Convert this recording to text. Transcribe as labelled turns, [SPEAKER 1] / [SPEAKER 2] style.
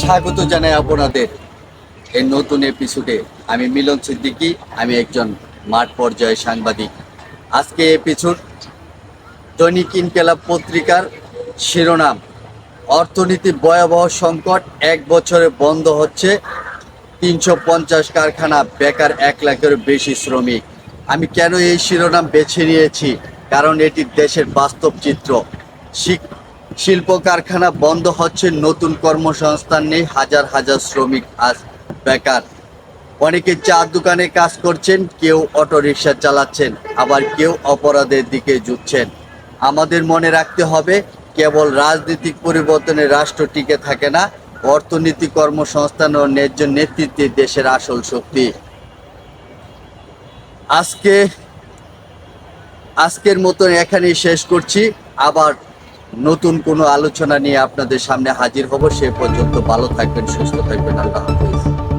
[SPEAKER 1] স্বাগত জানাই আপনাদের এই নতুন এপিসোডে আমি মিলন সিদ্দিকী, আমি একজন মাঠ পর্যায়ে সাংবাদিক। আজকে এপিসোড দৈনিক ইনকেলাব পত্রিকার শিরোনাম, অর্থনীতি ভয়াবহ সংকট, এক বছরে বন্ধ হচ্ছে তিনশো পঞ্চাশ কারখানা, বেকার এক লাখের বেশি শ্রমিক। আমি কেন এই শিরোনাম বেছে নিয়েছি? কারণ এটি দেশের বাস্তব চিত্র। শিল্প কারখানা বন্ধ হচ্ছে, নতুন কর্মসংস্থান নেই, হাজার হাজার শ্রমিক আজ বেকার। অনেকে চা দোকানে কাজ করছেন, কেউ অটো রিক্সা চালাচ্ছেন, আবার কেউ অপরাধের দিকে ঝুঁকছেন। আমাদের মনে রাখতে হবে, কেবল রাজনৈতিক পরিবর্তনে রাষ্ট্র টিকে থাকে না, অর্থনীতি, কর্মসংস্থান ও ন্যায্য নেতৃত্বে দেশের আসল শক্তি। আজকে, আজকের মতন এখানেই শেষ করছি। আবার নতুন কোনো আলোচনা নিয়ে আপনাদের সামনে হাজির হব। সে পর্যন্ত ভালো থাকবেন, সুস্থ থাকবেন। আল্লাহ হাফিজ।